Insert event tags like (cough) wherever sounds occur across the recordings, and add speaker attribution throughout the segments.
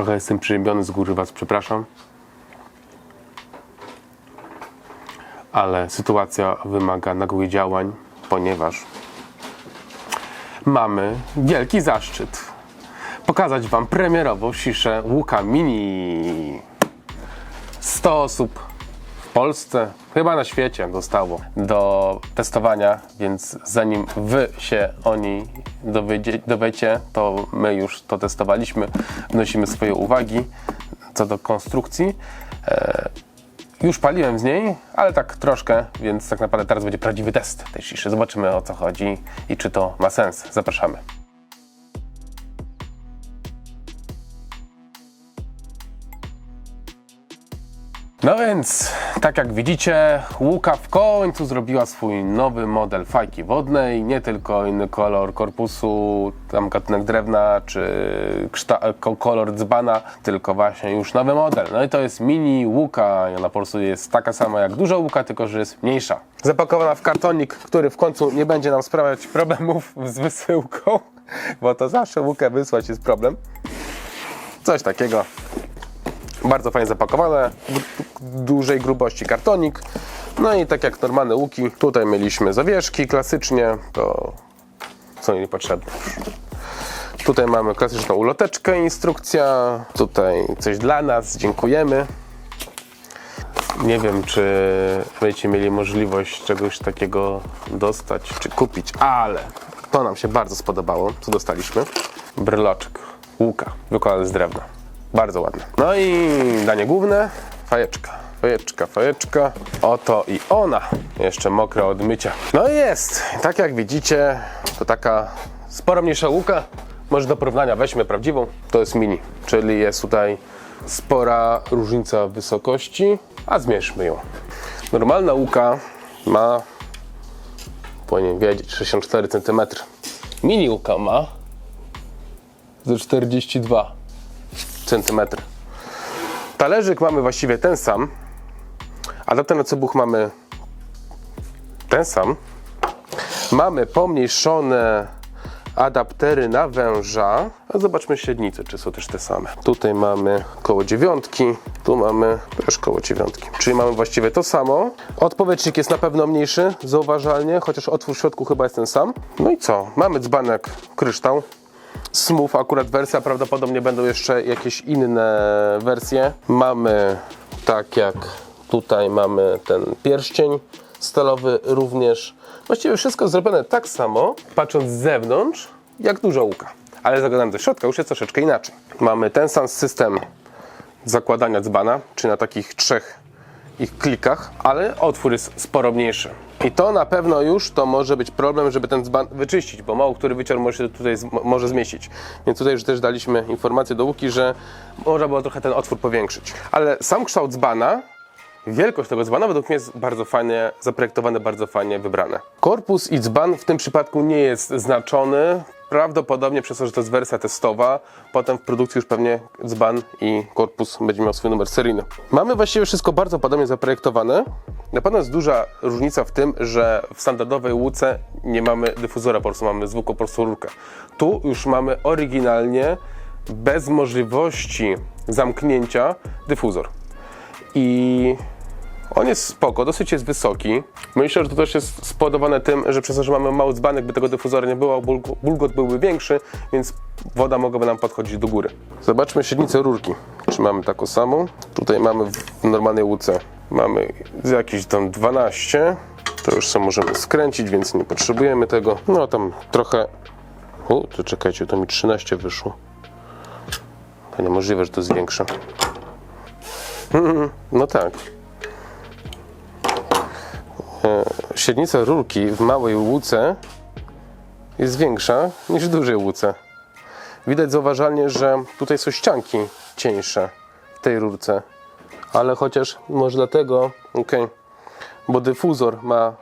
Speaker 1: Trochę jestem przyziemiony z góry, Was przepraszam. Ale sytuacja wymaga nagłych działań, ponieważ mamy wielki zaszczyt pokazać Wam premierową siszę Łuka Mini. 100 osób Polsce, chyba na świecie dostało do testowania, więc zanim Wy się o niej dowiedzie, dowiecie, to my już to testowaliśmy, wnosimy swoje uwagi co do konstrukcji. E, już paliłem z niej, ale tak troszkę, więc tak naprawdę teraz będzie prawdziwy test tej ciszy. Zobaczymy o co chodzi i czy to ma sens. Zapraszamy. No więc, tak jak widzicie, Łuka w końcu zrobiła swój nowy model fajki wodnej. Nie tylko inny kolor korpusu, tam gatunek drewna, czy kolor dzbana, tylko właśnie już nowy model. No i to jest mini Łuka. Ona po prostu jest taka sama jak duża Łuka, tylko że jest mniejsza. Zapakowana w kartonik, który w końcu nie będzie nam sprawiać problemów z wysyłką, bo to zawsze Łukę wysłać jest problem. Coś takiego. Bardzo fajnie zapakowane, dużej grubości kartonik. No i tak jak normalne łuki, tutaj mieliśmy zawieszki klasycznie, to są mi potrzebne. Tutaj mamy klasyczną uloteczkę, instrukcja. Tutaj coś dla nas, dziękujemy. Nie wiem, czy będziecie mieli możliwość czegoś takiego dostać, czy kupić, ale to nam się bardzo spodobało, co dostaliśmy. Bryloczek, łuka, wykonany z drewna. Bardzo ładne. No i danie główne, fajeczka. Fajeczka, fajeczka. Oto i ona. Jeszcze mokra od mycia. No i jest. Tak jak widzicie, to taka sporo mniejsza łuka. Może do porównania weźmy prawdziwą. To jest mini, czyli jest tutaj spora różnica wysokości. A zmierzmy ją. Normalna łuka ma, powinien wiedzieć, 64 cm. Mini łuka ma ze 42 cm. Talerzyk mamy właściwie ten sam. Adapter na cebuch mamy ten sam. Mamy pomniejszone adaptery na węża. A zobaczmy średnice, czy są też te same. Tutaj mamy koło dziewiątki, tu mamy też koło dziewiątki. Czyli mamy właściwie to samo. Odpowietrznik jest na pewno mniejszy, zauważalnie, chociaż otwór w środku chyba jest ten sam. No i co? Mamy dzbanek kryształ. Smooth akurat wersja, prawdopodobnie będą jeszcze jakieś inne wersje. Mamy tak jak tutaj mamy ten pierścień stalowy również. Właściwie wszystko zrobione tak samo, patrząc z zewnątrz, jak duża łuka. Ale zaglądam do środka, już jest troszeczkę inaczej. Mamy ten sam system zakładania dzbana, czy na takich trzech ich klikach, ale otwór jest sporo mniejszy. I to na pewno już to może być problem, żeby ten dzban wyczyścić, bo mało który wyciąg może się tutaj może zmieścić. Więc tutaj już też daliśmy informację do Łuki, że można było trochę ten otwór powiększyć. Ale sam kształt dzbana, wielkość tego dzbana według mnie jest bardzo fajnie zaprojektowane, bardzo fajnie wybrane. Korpus i dzban w tym przypadku nie jest znaczony. Prawdopodobnie przez to, że to jest wersja testowa, potem w produkcji już pewnie dzban i korpus będzie miał swój numer seryjny. Mamy właściwie wszystko bardzo podobnie zaprojektowane. Na pewno jest duża różnica w tym, że w standardowej łuce nie mamy dyfuzora, po prostu mamy zwykłą po prostu rurkę. Tu już mamy oryginalnie, bez możliwości zamknięcia, dyfuzor. I on jest spoko, dosyć jest wysoki. Myślę, że to też jest spowodowane tym, że przez to, że mamy mały dzbanek, by tego dyfuzora nie było, bulg- bulgot byłby większy, więc woda mogłaby nam podchodzić do góry. Zobaczmy średnicę rurki. Czy mamy taką samą? Tutaj mamy w normalnej łuce mamy jakieś tam 12. To już sobie możemy skręcić, więc nie potrzebujemy tego. No tam trochę... U, to czekajcie, to mi 13 wyszło. To niemożliwe, że to jest większe. (laughs) No tak. E, Średnica rurki w małej łuce jest większa niż w dużej łuce. Widać zauważalnie, że tutaj są ścianki cieńsze w tej rurce. Ale chociaż może dlatego, ok, bo dyfuzor ma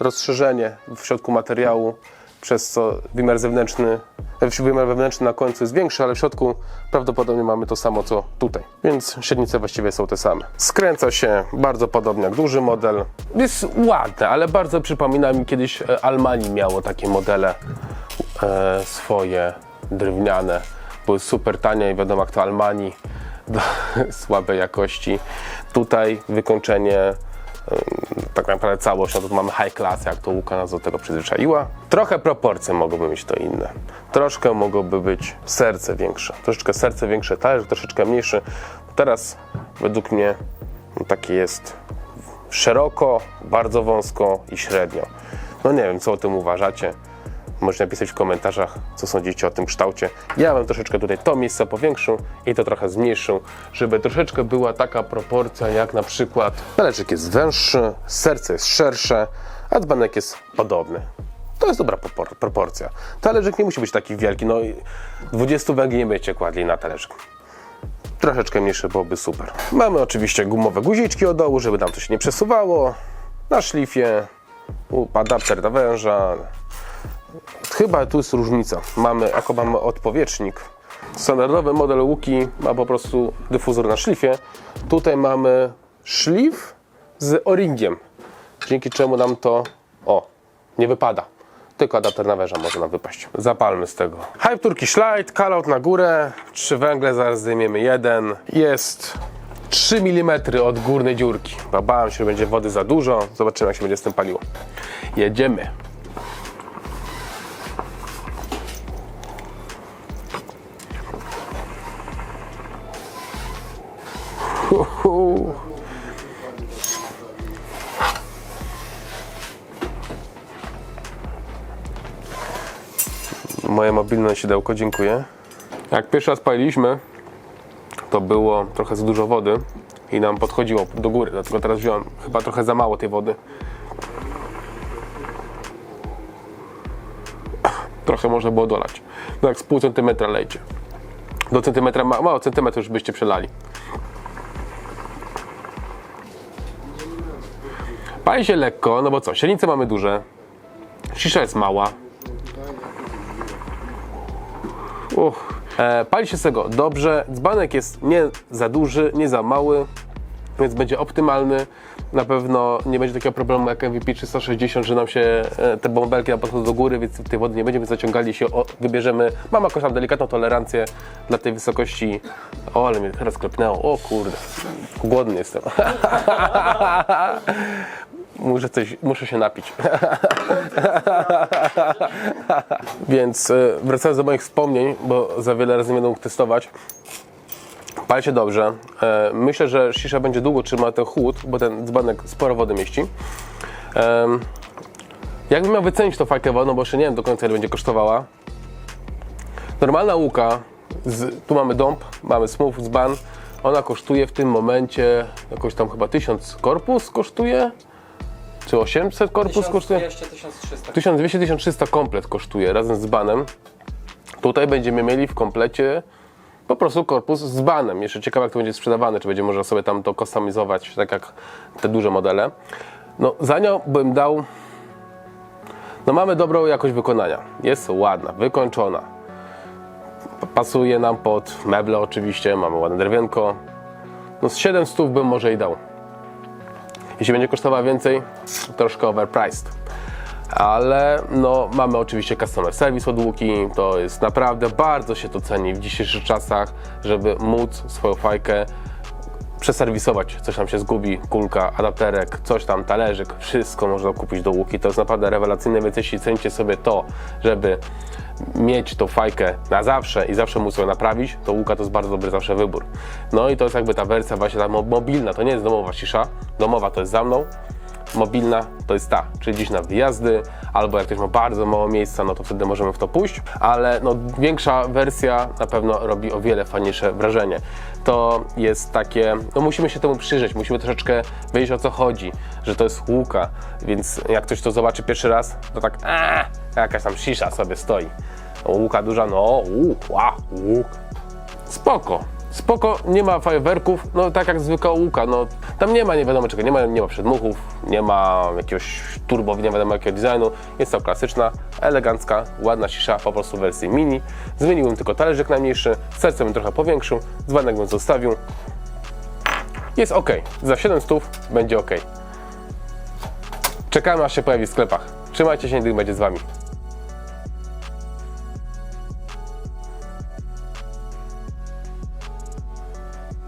Speaker 1: rozszerzenie w środku materiału, przez co wymiar zewnętrzny, wymiar wewnętrzny na końcu jest większy, ale w środku prawdopodobnie mamy to samo co tutaj. Więc średnice właściwie są te same. Skręca się bardzo podobnie jak duży model. Jest ładne, ale bardzo przypomina mi kiedyś e, Almani miało takie modele e, swoje drewniane były super tanie i wiadomo jak to Almani (laughs) do słabej jakości. Tutaj wykończenie tak naprawdę całość, no to mamy high class, jak to Łuka nas do tego przyzwyczaiła. Trochę proporcje mogłyby mieć to inne. Troszkę mogłoby być serce większe, troszeczkę serce większe, talerz troszeczkę mniejszy. Teraz według mnie no, takie jest szeroko, bardzo wąsko i średnio. No nie wiem, co o tym uważacie. Możecie napisać w komentarzach, co sądzicie o tym kształcie. Ja bym troszeczkę tutaj to miejsce powiększył i to trochę zmniejszył, żeby troszeczkę była taka proporcja, jak na przykład talerzyk jest węższy, serce jest szersze, a dzbanek jest podobny. To jest dobra proporcja. Talerzyk nie musi być taki wielki, no i 20 węgli nie będziecie kładli na talerzyk troszeczkę mniejsze byłoby super. Mamy oczywiście gumowe guziczki od dołu, żeby nam to się nie przesuwało. Na szlifie adapter do węża. Chyba tu jest różnica. Mamy, jako mamy odpowietrznik. Standardowy model Łuki ma po prostu dyfuzor na szlifie. Tutaj mamy szlif z o-ringiem, dzięki czemu nam to o, nie wypada. Tylko adapter na węża może nam wypaść. Zapalmy z tego. Hype Turkish Light, callout na górę. Trzy węgle, zaraz zdejmiemy jeden. Jest 3 mm od górnej dziurki. Ba- Bałem się, że będzie wody za dużo. Zobaczymy, jak się będzie z tym paliło. Jedziemy. Moje mobilne sidełko, dziękuję. Jak pierwszy raz paliliśmy, to było trochę za dużo wody i nam podchodziło do góry, dlatego teraz wziąłem chyba trochę za mało tej wody. Trochę można było dolać. No jak z pół centymetra lejcie. Do centymetra, ma- mało centymetra już byście przelali. Pali się lekko, no bo co, sienice mamy duże, szisza jest mała, Uch. E, pali się z tego dobrze. Dzbanek jest nie za duży, nie za mały, więc będzie optymalny. Na pewno nie będzie takiego problemu jak MVP 360, że nam się e, te bąbelki podchodzą do góry, więc tej wody nie będziemy zaciągali się, o, wybierzemy. Mam jakąś tam delikatną tolerancję dla tej wysokości. O, ale mnie teraz klepnęło. O kurde, głodny jestem. (laughs) Muszę, coś, muszę się napić. (laughs) Więc e, wracając do moich wspomnień, bo za wiele razy nie będę mógł testować. Pali się dobrze. E, Myślę, że shisha będzie długo trzymała ten chłód, bo ten dzbanek sporo wody mieści. Jakbym miał wycenić tą fajkę wodną, bo jeszcze nie wiem do końca ile będzie kosztowała. Normalna łuka, z, tu mamy dąb, mamy smooth dzban. Ona kosztuje w tym momencie jakoś tam chyba 1000 korpus kosztuje? Czy 800 korpus kosztuje?
Speaker 2: 1200-1300.
Speaker 1: 1200-1300 komplet kosztuje razem z banem. Tutaj będziemy mieli w komplecie po prostu korpus z banem. Jeszcze ciekawe jak to będzie sprzedawane, czy będzie można sobie tam to kustomizować, tak jak te duże modele. No za nią bym dał... No mamy dobrą jakość wykonania. Jest ładna, wykończona. Pasuje nam pod meble oczywiście, mamy ładne drewienko. No z 700 bym może i dał. Jeśli będzie kosztowała więcej, troszkę overpriced. Ale no, mamy oczywiście customer service od Łuki, to jest naprawdę bardzo się to ceni w dzisiejszych czasach, żeby móc swoją fajkę przeserwisować, coś tam się zgubi, kulka, adapterek, coś tam, talerzyk, wszystko można kupić do Łuki, to jest naprawdę rewelacyjne, więc jeśli cenicie sobie to, żeby mieć tą fajkę na zawsze i zawsze móc ją naprawić, to Łuka to jest bardzo dobry zawsze wybór. No i to jest jakby ta wersja właśnie ta mo- mobilna, to nie jest domowa cisza, domowa to jest za mną, mobilna to jest ta, czyli gdzieś na wyjazdy, albo jak ktoś ma bardzo mało miejsca, no to wtedy możemy w to pójść, ale no, większa wersja na pewno robi o wiele fajniejsze wrażenie. To jest takie, no musimy się temu przyjrzeć, musimy troszeczkę wiedzieć o co chodzi, że to jest łuka, więc jak ktoś to zobaczy pierwszy raz, to tak, a, jakaś tam sisza sobie stoi. Łuka duża, no, łuk, ła, łuk. Spoko. Spoko, nie ma fajerwerków, no tak jak zwykła łuka, no tam nie ma nie wiadomo czego, nie ma, nie ma przedmuchów, nie ma jakiegoś turbo, nie wiadomo jakiego designu, jest to klasyczna, elegancka, ładna cisza, po prostu w wersji mini. Zmieniłbym tylko talerzyk najmniejszy, serce bym trochę powiększył, dzbanek bym zostawił. Jest ok, za 700 będzie ok. Czekamy aż się pojawi w sklepach. Trzymajcie się, gdy będzie z Wami.